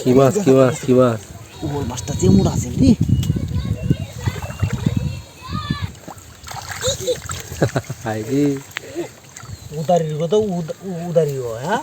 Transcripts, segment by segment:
কি মাছ কি মাছ কি মাছ? ওর মাছটা চেমুর আছে রে। কথা উদারি হ্যাঁ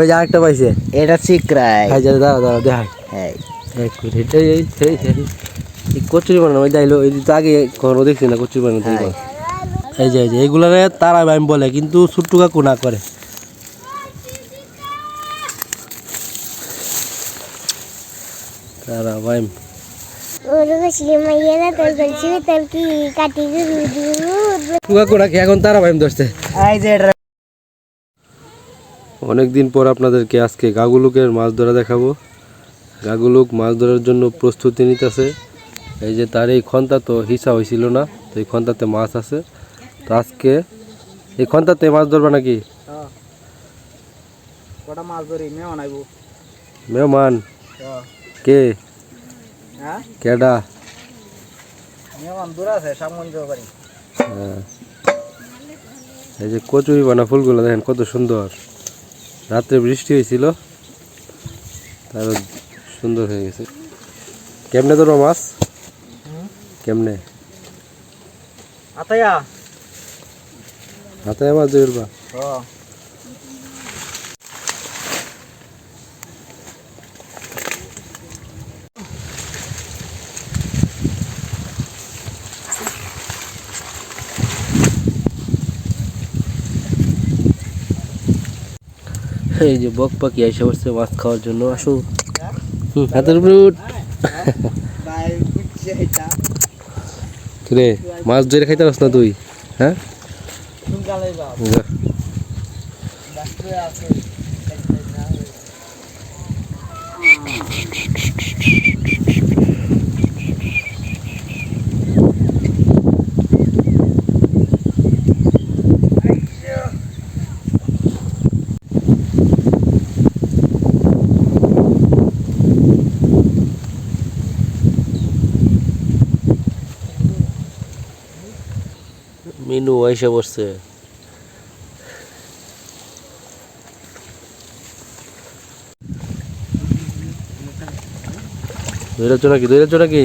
ওই আরেকটা পাইছে। এটা চিকরাই যা দেখাই। হ্যাঁ। এক মিনিট এই এই এই এই এই। কচুরি বানানো ওই যাইলো এই তো আগে কখনো দেখছি না কচুরি বানানো তুই বল। এই যে এই যে এগুলারে তারা বাইম বলে কিন্তু ছোট্টু কাকু না করে তারা বাইম ওরকম সিমাইয়েরা তোর বলছি তোর কি কাটি গুরু ছোট্টু কাকু নাকি এখন তারা ধরছে? অনেকদিন পর আপনাদেরকে আজকে গাগুলুকের মাছ ধরা দেখাবো। গাগুলুক মাছ ধরার জন্য প্রস্তুতি নিতেছে। এই যে তার এই খন্তা তো হিসা হয়েছিল না তো এই খন্তাতে মাছ আছে। তো আজকে এই খন্তাতে মাছ ধরবা নাকি? মেহমান? কে? হ্যাঁ? কেডা? হ্যাঁ। এই যে কচুরি বানা ফুলগুলো দেখেন কত সুন্দর। রাত্রে বৃষ্টি হয়েছিল তারও সুন্দর হয়ে গেছে। কেমনে ধরো মাছ? কেমনে? আতায়া। হাতে মাছ ধরবা? ও এই যে বক পাখি এসে পড়ছে মাছ খাওয়ার জন্য আসো। হুম, হাতের উপরে উঠ। রে মাছ ধরে খাইতে পারছ না তুই? হ্যাঁ? আছে মিনু এসে ধরেছ নাকি ধরেছ নাকি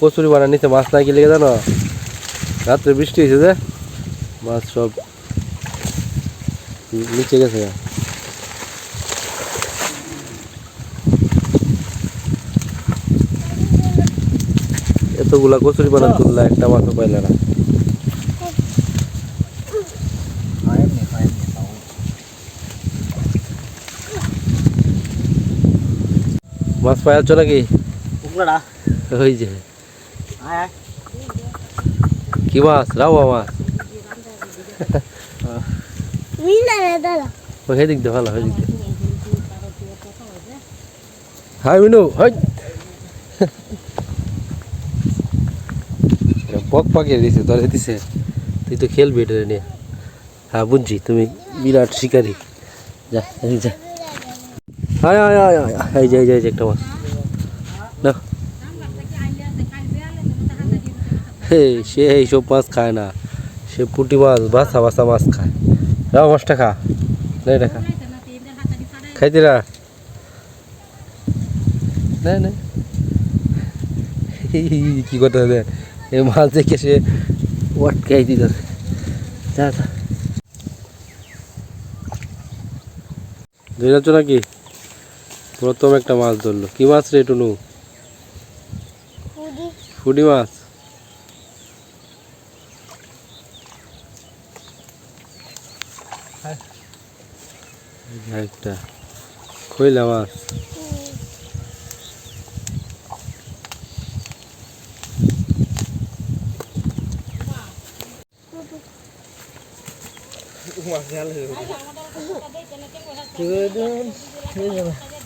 কচুরি মাছ নাই কি লেগে জানো? রাত্রে বৃষ্টি হয়েছে যে, মাছ সব নিচে গেছে। এতগুলা কচুরি বানান তুললা একটা মাছও পাইলে না হয় এমনি হয় এমনি তাও মাছ পাইয়াছ নাকি? উগলাড়া ওই যে। আয় কি মাছ? রাওয়া মাছ ওই হেদিক দে ভালো হেদিক দে হাই মিনু হাই। পক পাকিয়ে দিছে ধরে দিছে। তুই তো খেলবি এটা নিয়ে। হ্যাঁ বুঝছি তুমি বিরাট শিকারি। যা যা। হায় হায় হায় হায় এই যে এই যে একটা মাছ না সে এইসব মাছ খায় না। সে পুঁটি মাছ বাসা বাসা মাছ খায়। রাও মাছটা খা না এটা খা। খাইতে না না। কি করতে হবে এই মাছ দেখে সে ওয়াটকাই দিতে যা যা। ধরেছ নাকি? প্রথম একটা মাছ ধরলো। কি মাছ রে টুনু? ফুডি। মাছ? একটা। খইলা মাছ। এই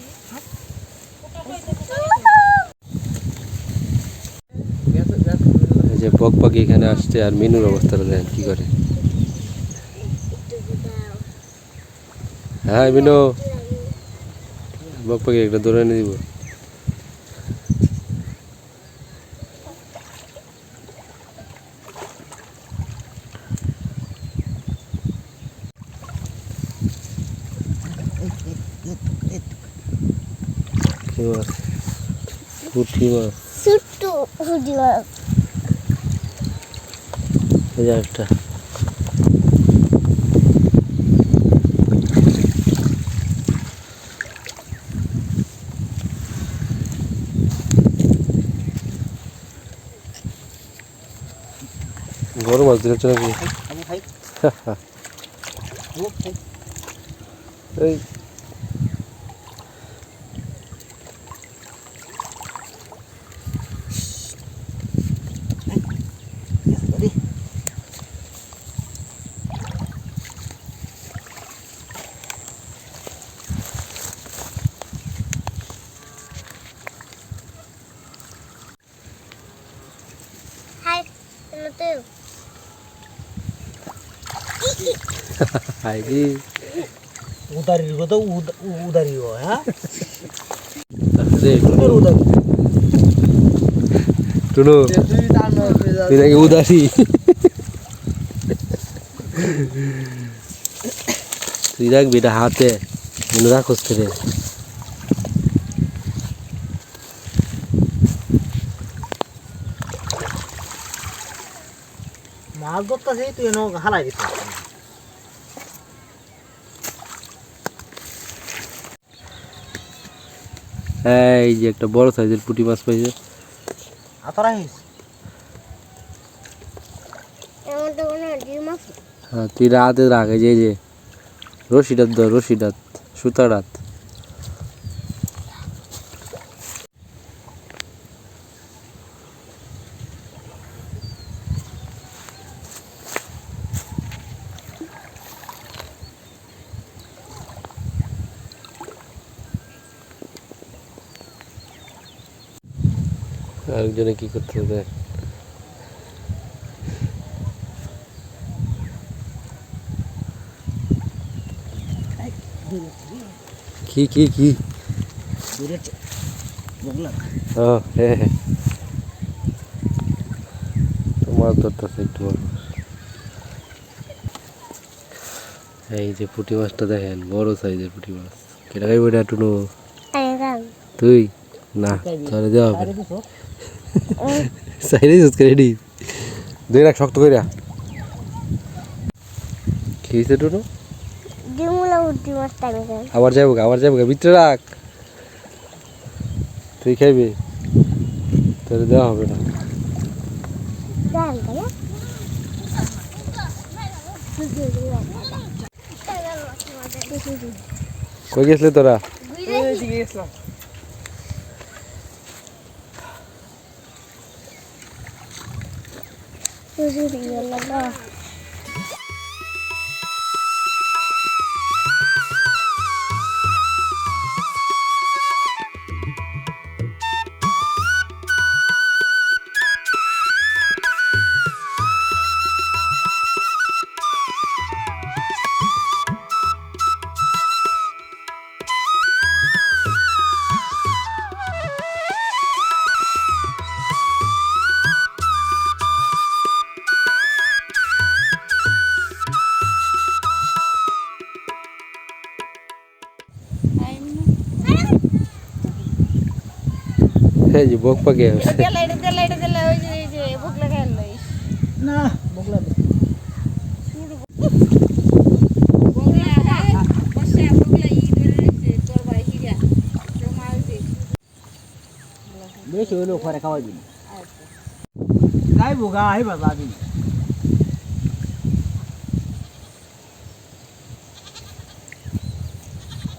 যে বক পাখি এখানে আসছে আর মিনুর অবস্থাটা দেখেন কি করে? হ্যাঁ মিনু। বক পাখি একটা এনে দিব। কি মাছ পুঁটি মাছ ছোট্ট ফুটি মাছ এই যে একটা বড় মাছ আবু খাই। এই রেডি হাই নতে হাই রে উদারির কথা উদারি হ্যাঁ? উদারি। টুনু তুই নাকি উদাসী তুই রাখবি এটা হাতে মনে রাখোস রে মাছ ধরতেছি তুই হালাই দিছিস। এই যে একটা বড় সাইজের পুঁটি মাছ পাইছে। আতরা হিস এমন তো কোনো ডিম আছে। হ্যাঁ তুই রাতে রাখ এই যে যে রশিটাত ধর রশিটাত সুতারাত আরেকজনে কি করতে দেখ কি কি কি? ও হ্যাঁ হ্যাঁ মাছ ধরতেছে একটু এই যে পুঁটি মাছটা দেখেন বড় সাইজের পুঁটি মাছ। কেটা খাইব এটা টুনু? তুই? না তাহলে দেওয়া হবে সাইডে ইউজ করে রেডি দুই রাখ শক্ত কইরা। খেয়েছে খাম আবার যাব আবার যাব ভিতরে রাখ। তুই খাইবি? তাহলে দেওয়া হবে না। জান তাই না কই গেছলি তোরা এদিকে গেছিলাম এই যে বক পাকে আছে না বগলা বেশি হইলেও পরে খাওয়াই দিন গাইবো গা আইবা যাবি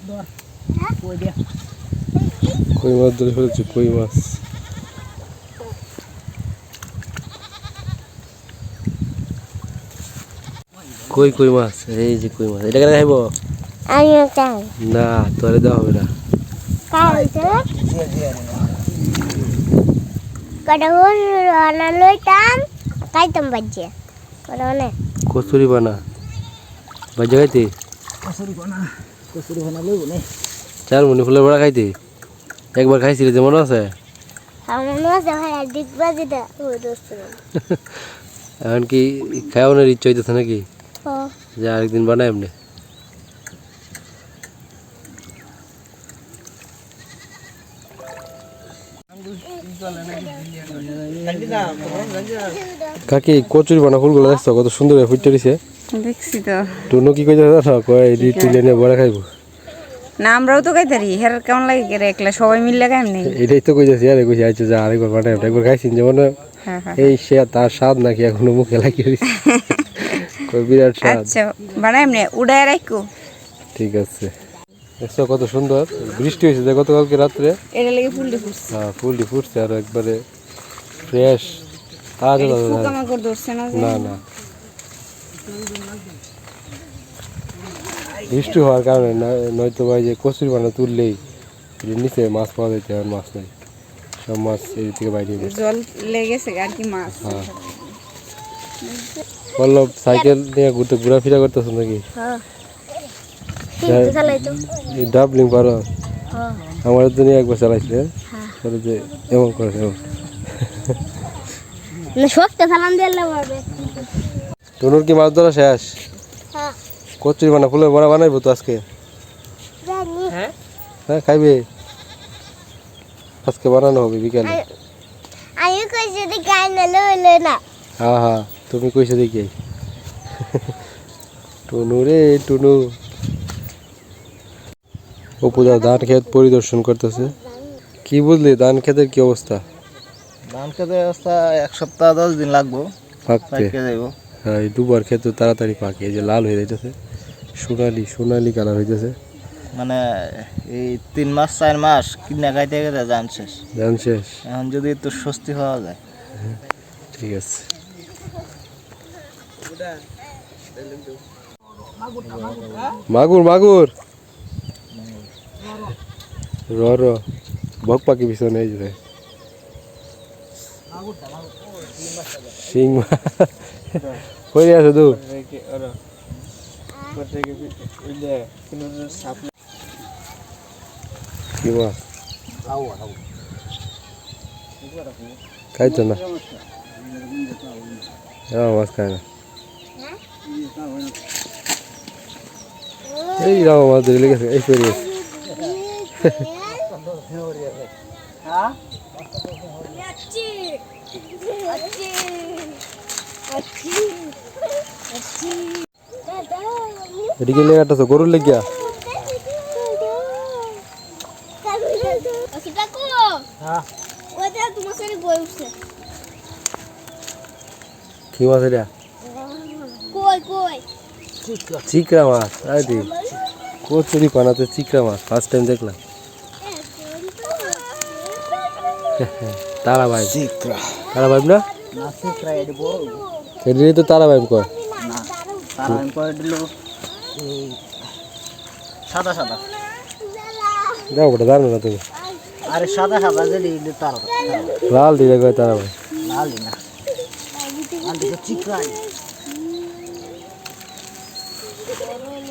ধর কই দিয়া কই মাছ ধরে ফেলেছে? কই মাছ? কই কই মাছ? এই যে কই মাছ। এটা কেন খাইব? না তোরে দেওয়া হবে না। কচুরি বানা। বাজে খাইতে? কসুরি বানা। কসুরি বানা লইব নে। চার মনি ফুলের বড়া খাইতে? একবার খাইছিলি যে মনে আছে? এখন কি খাওয়ানোর ইচ্ছা হইতেছে নাকি? যে আরেকদিন বানাই এমনি। কাকি কচুরি বানা ফুলগুলো দেখছ? কত সুন্দর ফুটতে দিছে দেখছি তো। তুনো কি কইতে না কয় এডি তুলে নিয়ে বড়া খাইবো। না আমরাও তো খাইতারি হের কেমন লাগে কে রে একলা? সবাই মিললে কেমন? নেই এটাই তো কইতেছি আরে কইছি আচ্ছা যা আরেকবার বানাই একবার খাইছি যেমন হ্যাঁ হ্যাঁ এই সে তার স্বাদ নাকি এখনও মুখে লাগিয়ে দিছে কই বিরাট স্বাদ। আচ্ছা বানাই এমনি উড়াই রাখো ঠিক আছে। দেখছ কত সুন্দর বৃষ্টি হয়েছে যে গতকালকে রাত্রে। এটা লেগে ফুলটি ফুটছে। হ্যাঁ ফুলটি ফুটছে আর একবারে ফ্রেশ তাজা তাজা। না না। বৃষ্টি হওয়ার কারণে নয়- নয়তো ভাই যে কচুরি বানা তুললেই এর নিচে মাছ পাওয়া যেত আর মাছ নাই। সব মাছ এর থেকে বাইরে জল লেগেছে আর কি মাছ। হ্যাঁ। পল্লব সাইকেল নিয়ে ঘুরতে ঘোরাফেরা করতেছ নাকি? হ্যাঁ। ঠিক চালাই তো এই ডাবলিং পারো? হ্যাঁ। আমার তো নিয়ে একবার চালাইছে পরে যে এমন করে এমন। না শক্তি ফেলান দিয়ে টনুর কি মাছ ধরা শেষ? হ্যাঁ কচুরি বানা ফুলের বড়া বানাইবো তো আজকে? হ্যাঁ? খাইবে? আজকে বানানো হবে বিকেলে। আমি না হ্যাঁ হ্যাঁ তুমি কইছো দেখি। টুনু রে টুনু। অপুদা ধান ক্ষেত পরিদর্শন করতেছে। কি বুঝলি ধান ক্ষেতের কি অবস্থা? ধান খেতে অবস্থা এক সপ্তাহ দশ দিন লাগবো। পাকতে। যাইব। হ্যাঁ দুবার ক্ষেত তাড়াতাড়ি পাকে এই যে লাল হয়ে যাইতেছে। সোনালি সোনালি কালার হইতেছে। মানে এই তিন মাস চার মাস কিনা খাইতে গেলে যান শেষ। ধান শেষ। এখন যদি একটু স্বস্তি হওয়া যায়। ঠিক আছে। মাগুর মাগুর। র র বক পাখি পিছনে এই যে। শিং কই আছে তু কি মাছ খাইছো না? হ্যাঁ মাছ খায় না। এই রাও মাছ ধরে লেগেছে এই ফেরি এদিকে লেগাটাছো গরুর লেগিয়া কি মাছ এটা কই কই চিকরা মাছ আই দি কচুরি পানাতে চিকরা মাছ ফার্স্ট টাইম দেখলাম তারা ভাই চিত্রা তারা ভাই না না চিত্রা এটি বড় এটাই তো তারা ভাই কয় না তারা আমি করে দিল সাদা সাদা। ওটা জানো না তুমি। আরে সাদা সাদা তারা লাল দিয়ে কয় তারা ভাই লালি না।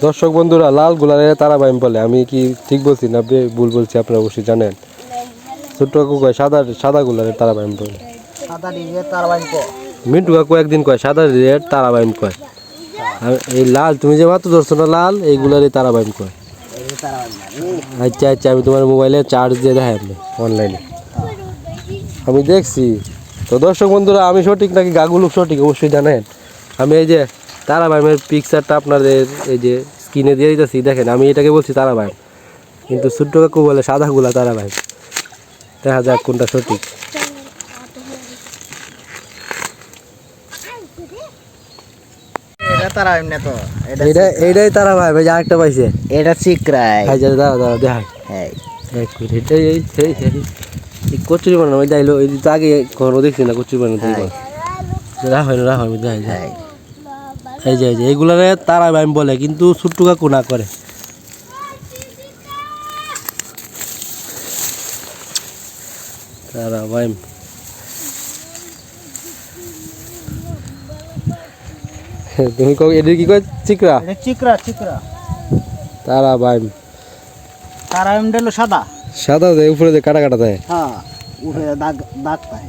দর্শক বন্ধুরা লাল গুলারে তারা বাইম বলে। আমি কি ঠিক বলছি না বে- ভুল বলছি আপনারা অবশ্যই জানেন? ছোট্ট কাকু কয় সাদা সাদা গুলারে তারা বাইম বলে। মিন্টু কাকু একদিন কয় সাদা রেড তারা বাইম কয়। আর এই লাল, তুমি যে মাত্র ধরছো না লাল, এইগুলারই তারা বাইম না আচ্ছা আচ্ছা আমি তোমার মোবাইলে চার্জ দিয়ে দেখাই আপনি অনলাইনে আমি দেখছি। তো দর্শক বন্ধুরা, আমি সঠিক নাকি গাগুলুক সঠিক? অবশ্যই জানেন। আমি এই যে তারা ভাইমের পিকচারটা আপনাদের এই যে স্ক্রিনে দিয়ে দিতেছি, দেখেন, আমি এটাকে বলছি তারা ভাই কিন্তু ছোট্ট কাকু বলে সাদাগুলা তারা ভাই দেখা যাক কোনটা সঠিক। তারা এমনি তো এটা এইটা এইটাই তারা ভাই ভাই আরেকটা পাইছে। এটা চিকরাই হাই যা দাঁড়া দাঁড়া দেখাই। হ্যাঁ এক এই এই এই এই এই। কচুরি বানানো ওই যাইলো ওই তো আগে কখনো দেখছি না কচুরি বানানো হ্যাঁ। রাখ হয় না রাখ হয় যাই যাই এই। যে এই যে এইগুলারে তারা বাইম বলে কিন্তু ছোট্টু কাকু না করে। তারা বাইম তুমি কও এদের কি কয়? চিকরা এটা চিকরা চিকরা তারা বাইম তারা এমনি হলো সাদা। সাদা দেয় উপরে যে কাটা কাটা দেয়। হ্যাঁ উঠে দাগ দাগ পায়।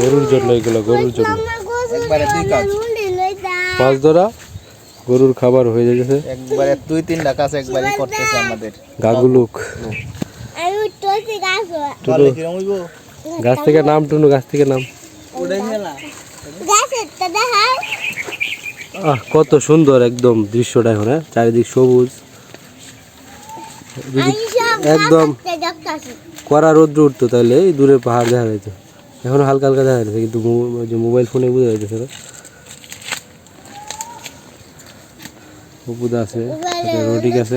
গরুর জন্য এগুলো গরুর জন্য। একবারে দুই কাজ মাছ ধরা? গরুর খাবার হয়ে যাচ্ছে একবারে দুই তিনটা কাজ একবারে করতেছে আমাদের। গাগুলুক। গাছ থেকে নাম টুনু গাছ থেকে নাম। আহ কত সুন্দর একদম দৃশ্যটা এখন হ্যাঁ? চারিদিক সবুজ। একদম কড়া রৌদ্র উঠতো তাহলে এই দূরে পাহাড় দেখা যেত এখন হালকা হালকা দেখা যাচ্ছে কিন্তু মোবাইল ফোনে বোঝা যাইতেছে না। আছে রোডিক আছে।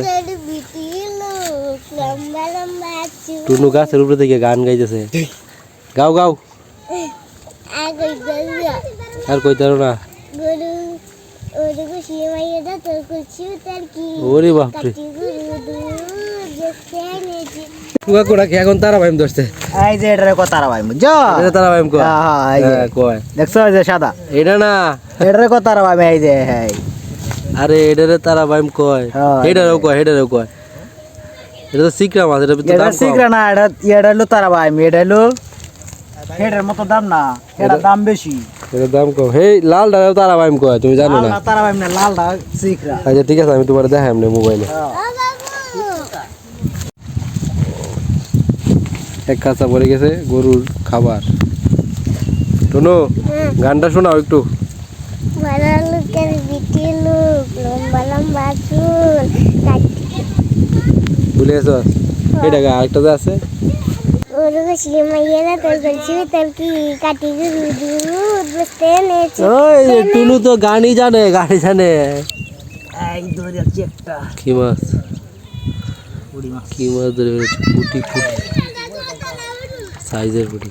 টুনু গাছের উপরে থেকে গান গাইতেছে। গাও গাও। আর কইতারো না। ওরে খুশি মাইয়ে দা তোর খুশি তার কি? ওরে বাপরে। কোড়া কি এখন তারা ভাইম ধরছে? এই যে এটারে কথা ভাই বুঝছ এটা তারা ভাইম কয়? হ্যাঁ, হ্যাঁ, এই যে। হ্যাঁ, কয়? দেখছ এই যে সাদা? এটা না। এটারে কথা ভাই এই যে হ্যাঁ আরে এটারে তারা ভাইম কয়। হ্যাঁ, কয় এটারও কয়। এটা তো সিকরা মাছ এটা তো এটা দাম কম। না এটা এটা হলো তারা ভাই এটা হলো মতো দাম না এটার দাম বেশি। এটা দাম কম। হেই লাল ডালেও তারা ভাইম কয় তুমি জানো না? তারা ভাই না লালটা শিখরা আচ্ছা ঠিক আছে আমি তোমার দেখাই এমনি মোবাইলে। এক কাঁচা পড়ে গেছে গরুর খাবার। শোনো গানটা শোনাও একটু। বড় লোকের বিটি লোক লম্বা লম্বা চুল কাটি ভুলে গেছ? এটা গা আরেকটা যে আছে? ওরে খুশি মাইয়ে দা তোর খুশি তার কি কাটি দুধ বসতে এনেছি। ওই টুনু তো গানই জানে গাড়ি জানে। এই ধরে যাচ্ছি একটা। কি মাছ? কি মাছ ধরে ফুটি ফুটি সাইজের ফুটি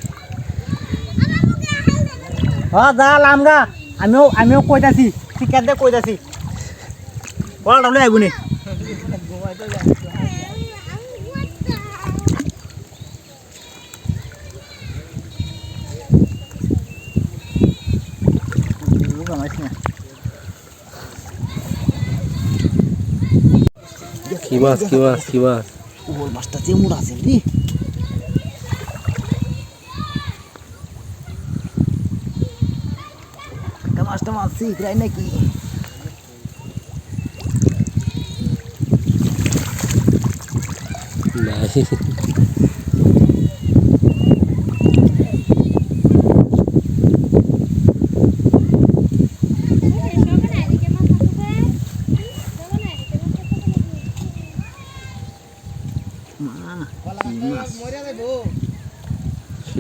হ্যাঁ জাল আমগা। আমিও আমিও কইতাছি শিকার দে কইতাছি বড় লই আইবুনি কি মাছ কি মাছ কি মাছ ওই মাছটা চেমুর আছে রে মাছটা মাছ শিখরাই নাকি নাই শিং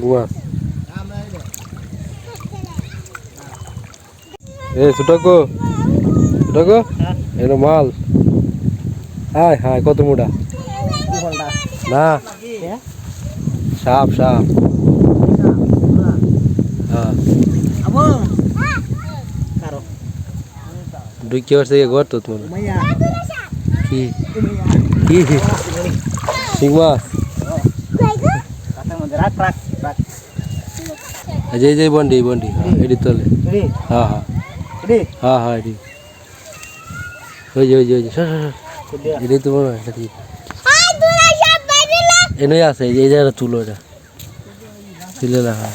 মাছ এ ছুটাকো ছুটাকো এটা মাল। হাই হাই কত মোটা? না। সাপ সাপ। হ্যাঁ। ঢুকি আসছে ঘর তো তোমার। কি? কি? শিং মাছ রাখ রাখ রাখ এই যে বন্ডি বন্ডি। হ্যাঁ এটি তলে। হ্যাঁ হ্যাঁ। হ্যাঁ হ্যাঁ এটি ওই যে ওই যে ওই যে সর, সর, সর। এটাই তো এটা কি আই তোরা সব বাইরে লা। এনেই আছে এই জায়গাটা তুলো এটা। তুলে না হ্যাঁ।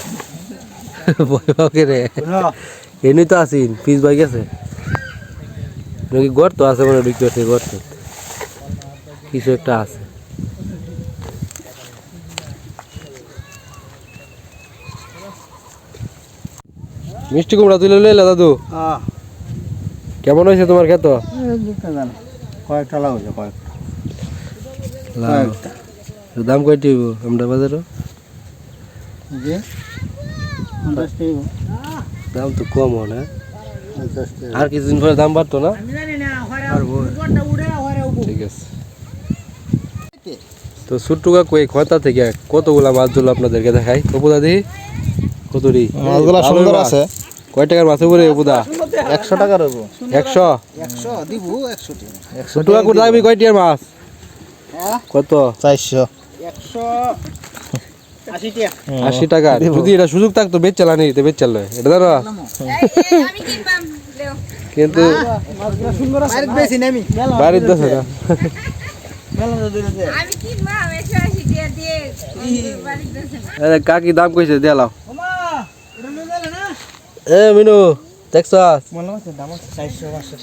রে। তো আসিন পিস বাই গেছে। নাকি গর্ত আছে মানে ঢুকি আছে গর্ত। কিছু একটা আছে। মিষ্টি কুমড়া তুলে লইলা দাদু? হ্যাঁ। কেমন হয়েছে তোমার কয়েকটা লাউ দাম কয়টি হইব আমরা বাজারও? দাম তো কম হয় না। আর কিছুদিন পরে দাম বাড়তো না? ঠিক আছে। তো ছোট্টুকা কই খতা থেকে কতগুলা মাছ ধরলো আপনাদেরকে দেখাই? অপুদা দিহি কতটি মাছগুলা সুন্দর আছে। কয় টাকার মাছ উপরে অপুদা একশো টাকা রইব একশো? একশো দিব একশো একশো ছোট্টুকা কোথায় দাবি। কয়টির মাছ? কত? চারশো। একশো আশি টাকা। যদি এটা সুযোগ থাকতো বেচ চালানি তো বেচ চাল এটা আমি লেও। কিন্তু বাড়ির দশ টাকা আমি। টাকা আরে কাকি দাম কইছে দেলাও এ মিনু দেখছ মনে হচ্ছে দাম হচ্ছে চারশো পাঁচশো